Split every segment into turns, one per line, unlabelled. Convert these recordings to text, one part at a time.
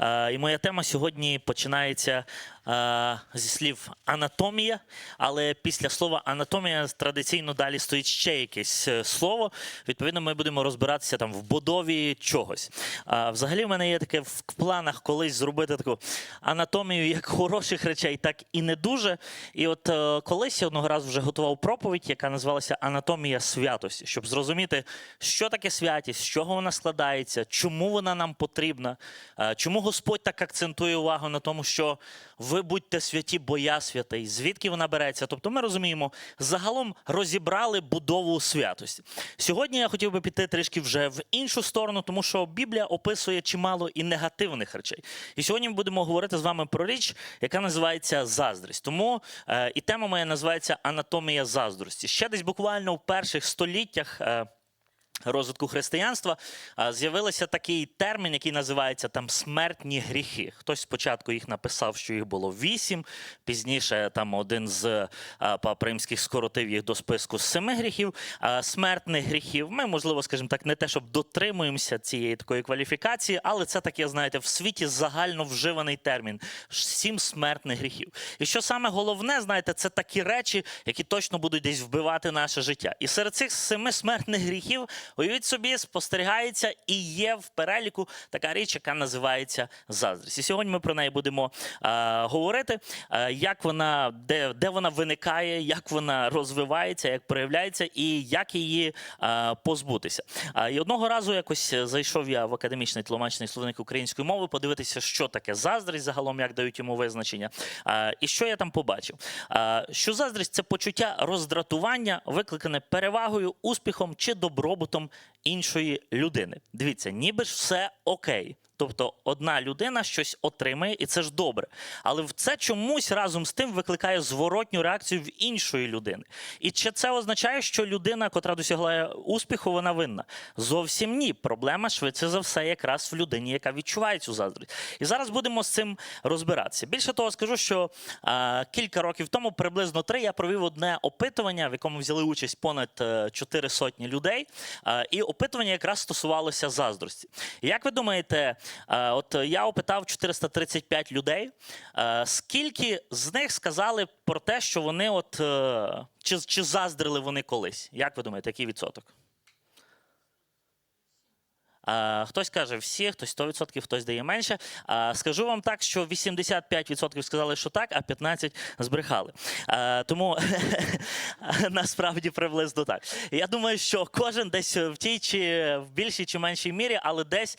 Е, І моя тема сьогодні починається зі слів анатомія, але після слова анатомія традиційно далі стоїть ще якесь е, слово. Відповідно, ми будемо розбиратися там в будові чогось. Взагалі, в мене є таке в планах колись зробити таку анатомію як хороших речей, так і не дуже. І от е, колись я одного разу вже готував проповідь, яка називалася Анатомія святості, щоб зрозуміти, що таке святість, з чого вона складається, чому вона нам потрібна, е, чому Господь так акцентує увагу на тому, що ви будьте святі, бо я святий, звідки вона береться. Тобто ми розуміємо, загалом розібрали будову святості. Сьогодні я хотів би піти трішки вже в іншу сторону, тому що Біблія описує чимало і негативних речей. І сьогодні ми будемо говорити з вами про річ, яка називається заздрість. Тому е, і тема моя називається Анатомія заздрості. Ще десь буквально в перших століттях. Е, розвитку християнства а, з'явився такий термін, який називається там смертні гріхи. Хтось спочатку їх написав, що їх було вісім. Пізніше там один з а, пап римських скоротив їх до списку з семи гріхів. Смертних гріхів. Ми, можливо, скажімо так, не те, щоб дотримуємося цієї такої кваліфікації, але це таке, знаєте, в світі загально вживаний термін. Сім смертних гріхів. І що саме головне, знаєте, це такі речі, які точно будуть десь вбивати наше життя. І серед цих семи смертних гріхів, уявіть собі, спостерігається і є в переліку така річ, яка називається заздрість. І сьогодні ми про неї будемо е, говорити, е, як вона, де, де вона виникає, як вона розвивається, як проявляється і як її е, позбутися. Е, і одного разу якось зайшов я в академічний тлумачний словник української мови, подивитися, що таке заздрість, загалом як дають йому визначення. Е, і що я там побачив? Е, що заздрість це почуття роздратування, викликане перевагою, успіхом чи добробутом іншої людини. Дивіться, ніби ж все окей. Тобто одна людина щось отримає, і це ж добре. Але це чомусь разом з тим викликає зворотню реакцію в іншої людини. І чи це означає, що людина, котра досягла успіху, вона винна? Зовсім ні. Проблема швидше за все якраз в людині, яка відчуває цю заздрість. І зараз будемо з цим розбиратися. Більше того, скажу, що а, кілька років тому, приблизно три, я провів одне опитування, в якому взяли участь понад е, чотири сотні людей. А, і опитування якраз стосувалося заздрості. Як ви думаєте, е, от я опитав 435 людей, е, скільки з них сказали про те, що вони от е, чи, чи заздрили вони колись? Як ви думаєте, який відсоток? А, хтось каже всі, хтось 100%, хтось дає менше. Скажу вам так, що 85% сказали, що так, а 15% збрехали. Тому насправді приблизно так. Я думаю, що кожен десь в тій чи в більшій чи меншій мірі, але десь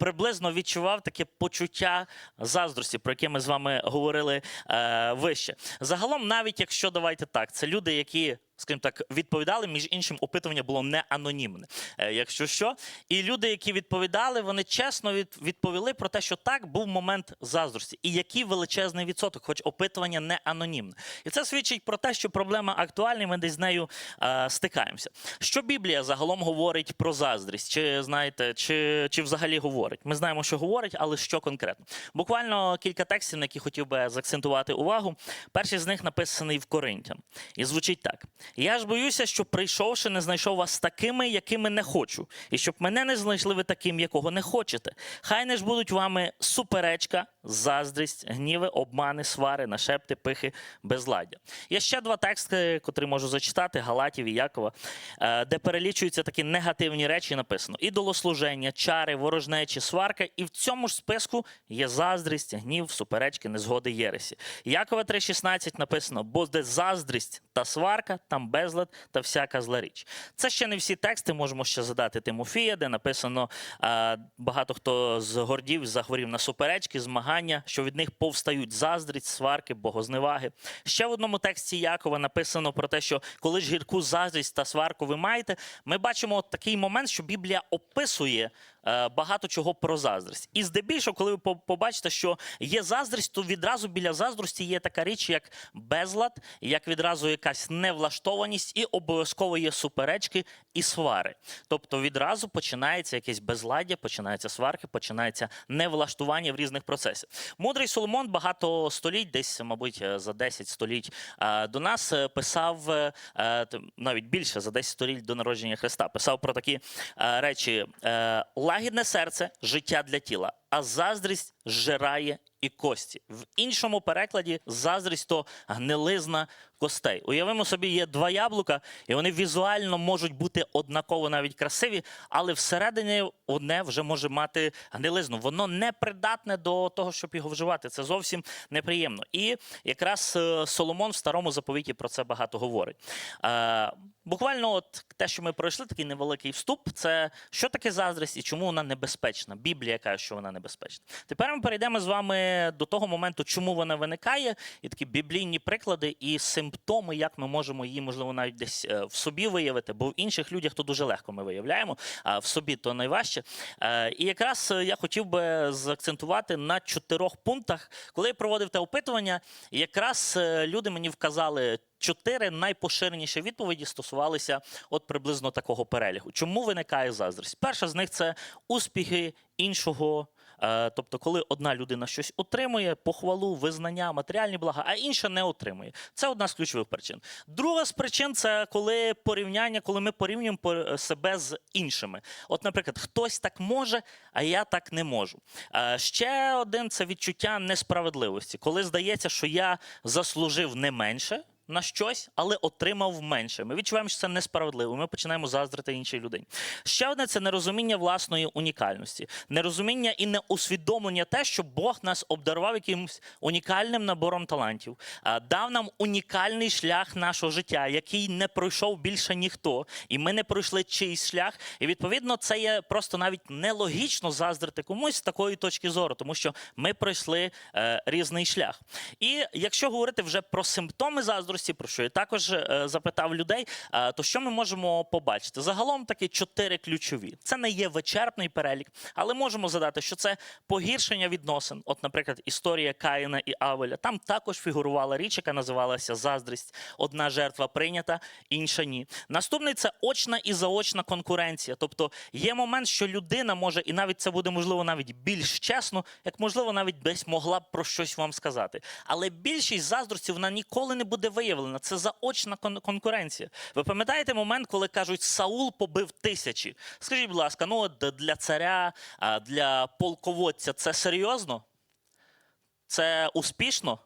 приблизно відчував таке почуття заздрості, про яке ми з вами говорили е, вище. Загалом, навіть якщо давайте так, це люди, які скажімо так, відповідали. Між іншим, опитування було не анонімне, е, якщо що. І люди, які відповідали, вони чесно відповіли про те, що так був момент заздрості, і який величезний відсоток, хоч опитування не анонімне. І це свідчить про те, що проблема актуальна, і ми десь з нею е, стикаємося. Що Біблія загалом говорить про заздрість? Чи знаєте, чи, чи взагалі говорить? Ми знаємо, що говорить, але що конкретно? Буквально кілька текстів, на які хотів би заакцентувати увагу. Перший з них написаний в Коринтян. І звучить так: Я ж боюся, що прийшовши, не знайшов вас такими, якими не хочу, і щоб мене не знайшли ви таким, якого не хочете. Хай не ж будуть вами суперечка, заздрість, гніви, обмани, свари, нашепти, пихи, безладдя. Є ще два тексти, котрі можу зачитати: Галатів і Якова, е, де перелічуються такі негативні речі. Написано: ідолослуження, чари, ворожнечі, сварка. І в цьому ж списку є заздрість, гнів, суперечки, незгоди, єресі. Якова 3,16 написано: бо де заздрість та сварка, там безлад та всяка зла річ. Це ще не всі тексти. Можемо ще задати Тимофія, де написано багато хто з гордів захворів на суперечки, змагання, що від них повстають заздрість, сварки, богозневаги. Ще в одному тексті Якова написано про те, що коли ж гірку заздрість та сварку ви маєте, ми бачимо от такий момент, що Біблія описує. Е, Багато чого про заздрість. І здебільшого, коли ви побачите, що є заздрість, то відразу біля заздрості є така річ, як безлад, як відразу якась невлаштованість, і обов'язково є суперечки і свари. Тобто відразу починається якесь безладдя, починаються сварки, починається невлаштування в різних процесах. Мудрий Соломон багато століть, десь, мабуть, е, за 10 століть е, до нас писав навіть більше за 10 століть до народження Христа. Писав про такі речі: Лагідне серце життя для тіла, а заздрість зжирає і кості. В іншому перекладі заздрість то гнилизна костей. Уявимо собі, є два яблука, і вони візуально можуть бути однаково навіть красиві, але всередині одне вже може мати гнилизну. Воно не придатне до того, щоб його вживати. Це зовсім неприємно. І якраз е, Соломон в старому заповіті про це багато говорить. Е, Буквально, от те, що ми пройшли, такий невеликий вступ. Це що таке заздрість і чому вона небезпечна. Біблія каже, що вона небезпечна. Тепер ми перейдемо з вами до того моменту, чому вона виникає, і такі біблійні приклади і симптоми, як ми можемо її, можливо, навіть десь е, в собі виявити, бо в інших людях то дуже легко ми виявляємо, а в собі то найважче. Е, І якраз е, я хотів би заакцентувати на чотирьох пунктах. Коли я проводив те опитування, якраз люди мені вказали. Чотири найпоширеніші відповіді стосувалися от приблизно такого перелігу. Чому виникає заздрість? Перша з них це успіхи іншого. Е, Тобто, коли одна людина щось отримує, похвалу, визнання, матеріальні блага, а інша не отримує. Це одна з ключових причин. Друга з причин це коли порівняння, коли ми порівнюємо по- себе з іншими. От, наприклад, хтось так може, а я так не можу. Е, Ще один це відчуття несправедливості, коли здається, що я заслужив не менше на щось, але отримав менше. Ми відчуваємо, що це несправедливо. Ми починаємо заздрити іншій людині. Ще одне це нерозуміння власної унікальності, нерозуміння і неусвідомлення те, що Бог нас обдарував якимось унікальним набором талантів, дав нам унікальний шлях нашого життя, який не пройшов більше ніхто, і ми не пройшли чийсь шлях. І відповідно це є просто навіть нелогічно заздрити комусь з такої точки зору, тому що ми пройшли е, різний шлях. І якщо говорити вже про симптоми заздрості, про що я також е, запитав людей, е, то що ми можемо побачити? Загалом такі чотири ключові. Це не є вичерпний перелік, але можемо задати, що це погіршення відносин. От, наприклад, історія Каїна і Авеля. Там також фігурувала річ, яка називалася заздрість. Одна жертва прийнята, інша ні. Наступний це очна і заочна конкуренція. Тобто є момент, що людина може, і навіть це буде можливо навіть більш чесно, як можливо, навіть десь могла б про щось вам сказати. Але більшість заздрості вона ніколи не буде виявлена. Це заочна кон- конкуренція. Ви пам'ятаєте момент, коли кажуть, Саул побив тисячі? Скажіть, будь ласка, ну для царя, для полководця це серйозно? Це успішно?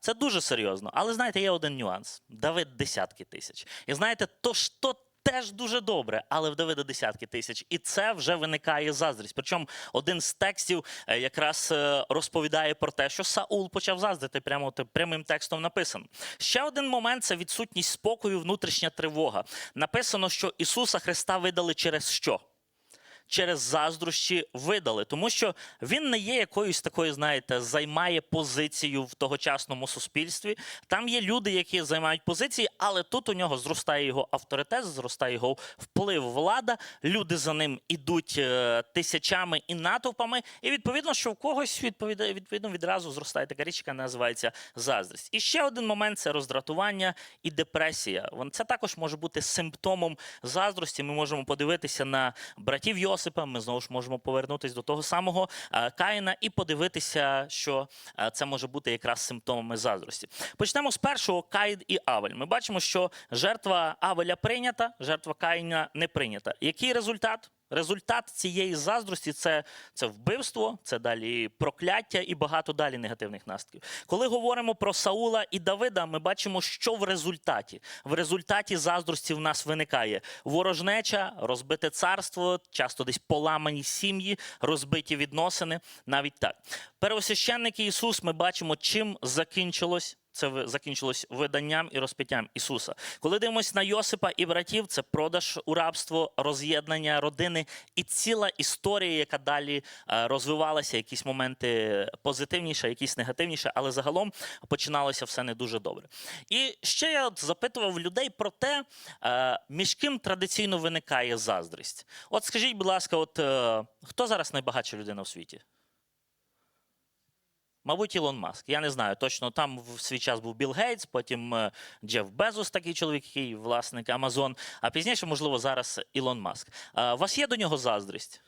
Це дуже серйозно. Але знаєте, є один нюанс: Давид десятки тисяч. І знаєте, то то теж дуже добре, але в Давида десятки тисяч. І це вже виникає заздрість. Причому один з текстів е, якраз е, розповідає про те, що Саул почав заздрити. Прямо прямим текстом написано. Ще один момент це відсутність спокою, внутрішня тривога. Написано, що Ісуса Христа видали через що? Через заздрощі видали, тому що він не є якоюсь такою, знаєте, займає позицію в тогочасному суспільстві. Там є люди, які займають позиції, але тут у нього зростає його авторитет, зростає його вплив, влада. Люди за ним ідуть е, тисячами і натовпами. І відповідно, що в когось відповідає відповідно відразу зростає така річ, яка називається заздрість. І ще один момент це роздратування і депресія. Це також може бути симптомом заздрості. Ми можемо подивитися на братів Йосипа. Ми знову ж можемо повернутися до того самого е, Каїна і подивитися, що е, це може бути якраз симптомами заздрості. Почнемо з першого Каїн і Авель. Ми бачимо, що жертва Авеля прийнята, жертва Каїна не прийнята. Який результат? Результат цієї заздрості це, це вбивство, це далі прокляття і багато далі негативних наслідків. Коли говоримо про Саула і Давида, ми бачимо, що в результаті. В результаті заздрості в нас виникає ворожнеча, розбите царство, часто десь поламані сім'ї, розбиті відносини. Навіть так. Первосвященник Ісус ми бачимо, чим закінчилось це закінчилось виданням і розпиттям Ісуса. Коли дивимося на Йосипа і братів, це продаж у рабство, роз'єднання родини і ціла історія, яка далі е, розвивалася, якісь моменти позитивніше, якісь негативніше, але загалом починалося все не дуже добре. І ще я запитував людей про те, е, між ким традиційно виникає заздрість. От скажіть, будь ласка, от е, хто зараз найбагатша людина в світі? Мабуть, Ілон Маск. Я не знаю точно. Там в свій час був Білл Гейтс, потім е, Джеф Безос, такий чоловік, який власник Амазон. А пізніше, можливо, зараз Ілон Маск. У вас є до нього заздрість?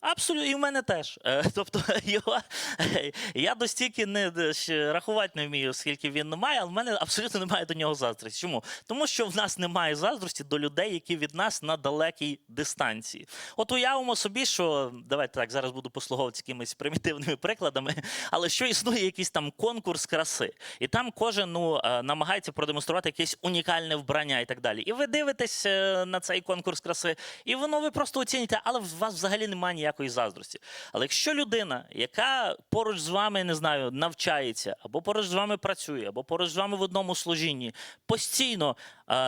Абсолютно, і в мене теж. Е, Тобто його я достільки не е, рахувати не вмію, скільки він має, але в мене абсолютно немає до нього заздрості. Чому? Тому що в нас немає заздрості до людей, які від нас на далекій дистанції. От уявимо собі, що давайте так зараз буду послуговуватися якимись примітивними прикладами, але що існує якийсь там конкурс краси, і там кожен ну, е, намагається продемонструвати якесь унікальне вбрання і так далі. І ви дивитесь на цей конкурс краси, і воно ви просто оціните, але в вас взагалі немає ніякої заздрості. Але якщо людина, яка поруч з вами, не знаю, навчається, або поруч з вами працює, або поруч з вами в одному служінні, постійно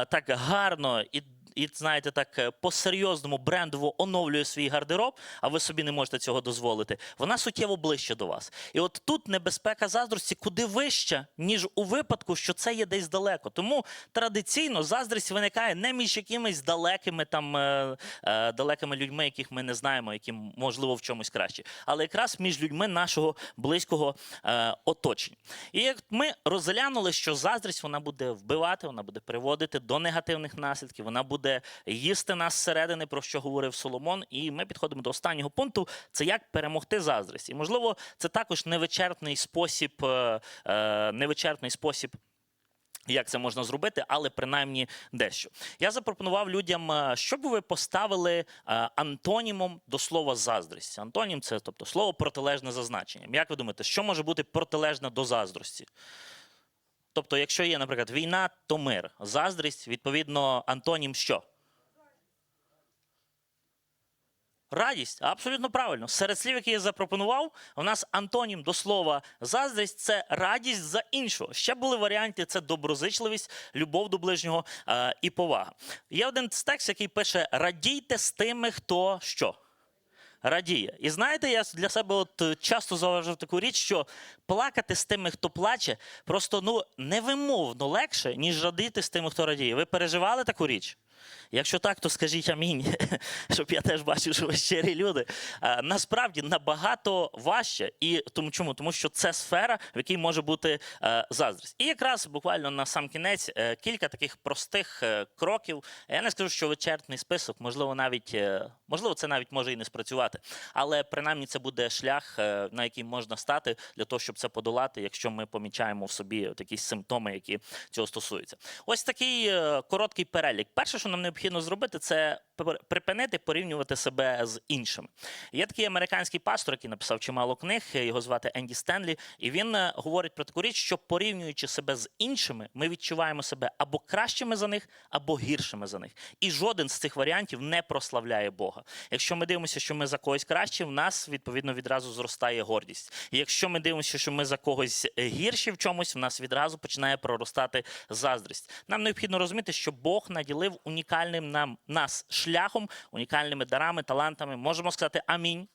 так гарно і. І знаєте, так е, по-серйозному брендово оновлює свій гардероб, а ви собі не можете цього дозволити. Вона суттєво ближче до вас. І от тут небезпека заздрості куди вища, ніж у випадку, що це є десь далеко. Тому традиційно заздрість виникає не між якимись далекими там е, е, далекими людьми, яких ми не знаємо, які можливо в чомусь кращі, але якраз між людьми нашого близького оточення. І як ми розглянули, що заздрість вона буде вбивати, вона буде приводити до негативних наслідків, вона буде їсти нас зсередини, про що говорив Соломон. І ми підходимо до останнього пункту: це як перемогти заздрість. І можливо, це також невичерпний спосіб, е, е, невичерпний спосіб. Як це можна зробити, але принаймні дещо. Я запропонував людям, е, щоб ви поставили антонімом до слова заздрість. Антонім це тобто слово протилежне за значенням. Як ви думаєте, що може бути протилежне до заздрості? Тобто, якщо є, наприклад, війна, то мир. Заздрість, відповідно, антонім що? Радість, абсолютно правильно. Серед слів, які я запропонував, у нас антонім до слова заздрість це радість за іншого. Ще були варіанти: це доброзичливість, любов до ближнього е, і повага. Є один текст, який пише: радійте з тими, хто що. Радіє. І знаєте, я для себе от е, часто зауважив таку річ, що плакати з тими, хто плаче, просто ну невимовно легше, ніж радіти з тими, хто радіє. Ви переживали таку річ? Якщо так, то скажіть амінь, щоб я теж бачив, що ви щирі люди. Насправді набагато важче. І тому чому? Тому що це сфера, в якій може бути е, заздрість. І якраз буквально на сам кінець е, кілька таких простих е, кроків. Я не скажу, що вичерпний список, можливо, навіть можливо, це навіть може і не спрацювати. Але принаймні це буде шлях, на який можна стати для того, щоб це подолати, якщо ми помічаємо в собі якісь симптоми, які цього стосуються. Ось такий короткий перелік. Перше, що нам необхідно зробити, це припинити порівнювати себе з іншими. Є такий американський пастор, який написав чимало книг. Його звати Енді Стенлі, і він е, говорить про таку річ, що порівнюючи себе з іншими, ми відчуваємо себе або кращими за них, або гіршими за них. І жоден з цих варіантів не прославляє Бога. Якщо ми дивимося, що ми за когось кращі, в нас відповідно відразу зростає гордість. І якщо ми дивимося, що ми за когось е, гірші в чомусь, в нас відразу починає проростати заздрість. Нам необхідно розуміти, що Бог наділив унікальним нам нас шляхом, унікальними дарами, талантами. Можемо сказати амінь.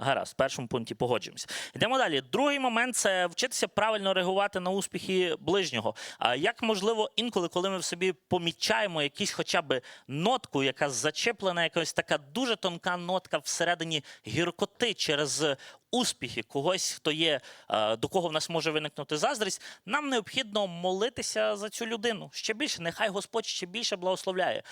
Гаразд, в першому пункті погоджуємося. Йдемо далі. Другий момент це вчитися правильно реагувати на успіхи ближнього. А як можливо, інколи, коли ми в собі помічаємо якісь хоча б нотку, яка зачеплена, якась така дуже тонка нотка всередині гіркоти через успіхи когось, хто є, е, до кого в нас може виникнути заздрість, нам необхідно молитися за цю людину. Ще більше, нехай Господь ще більше благословляє.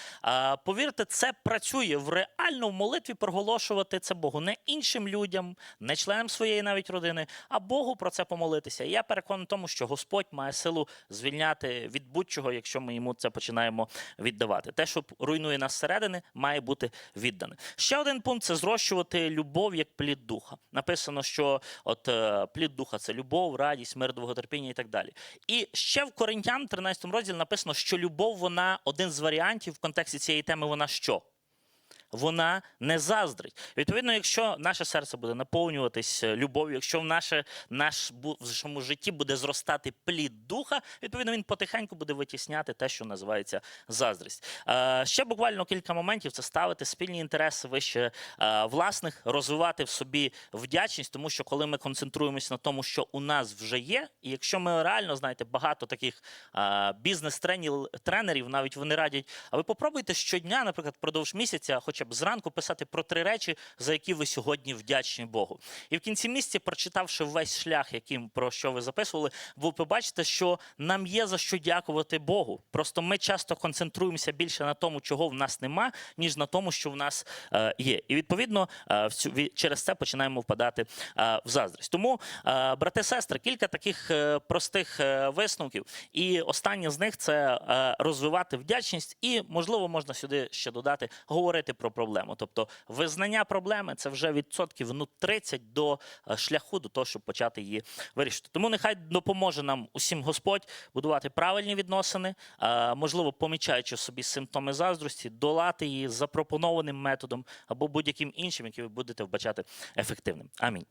Повірте, це працює в реально в молитві проголошувати це Богу, не іншим людям, не членам своєї навіть родини, а Богу про це помолитися. І я переконаний в тому, що Господь має силу звільняти від будь-чого, якщо ми йому це починаємо віддавати. Те, що руйнує нас зсередини, має бути віддане. Ще один пункт це зрощувати любов як плід духа. Написано, що от е, плід духа це любов, радість, мир, довготерпіння і так далі. І ще в Коринтян, 13 розділі, написано, що любов, вона один з варіантів в контексті цієї теми, вона що? Вона не заздрить. Відповідно, якщо наше серце буде наповнюватись е, любов'ю, якщо в наше наш в житті буде зростати плід духа, відповідно він потихеньку буде витісняти те, що називається заздрість. Е, ще буквально кілька моментів це ставити спільні інтереси вище е, власних, розвивати в собі вдячність, тому що коли ми концентруємося на тому, що у нас вже є, і якщо ми реально знаєте багато таких е, бізнес-тренерів, навіть вони радять, а ви попробуйте щодня, наприклад, впродовж місяця, хоча хоча б зранку писати про три речі, за які ви сьогодні вдячні Богу. І в кінці місяця, прочитавши весь шлях, яким про що ви записували, ви побачите, що нам є за що дякувати Богу. Просто ми часто концентруємося більше на тому, чого в нас нема, ніж на тому, що в нас е, є. І відповідно е, через це починаємо впадати е, в заздрість. Тому, е, брати сестри, кілька таких е, простих е, висновків. І останнє з них це е, розвивати вдячність, і можливо можна сюди ще додати говорити про проблему. Тобто, визнання проблеми це вже відсотків ну 30 до е, шляху до того, щоб почати її вирішити. Тому нехай допоможе нам усім Господь будувати правильні відносини, е, можливо, помічаючи собі симптоми заздрості, долати її запропонованим методом або будь-яким іншим, який ви будете вбачати ефективним. Амінь.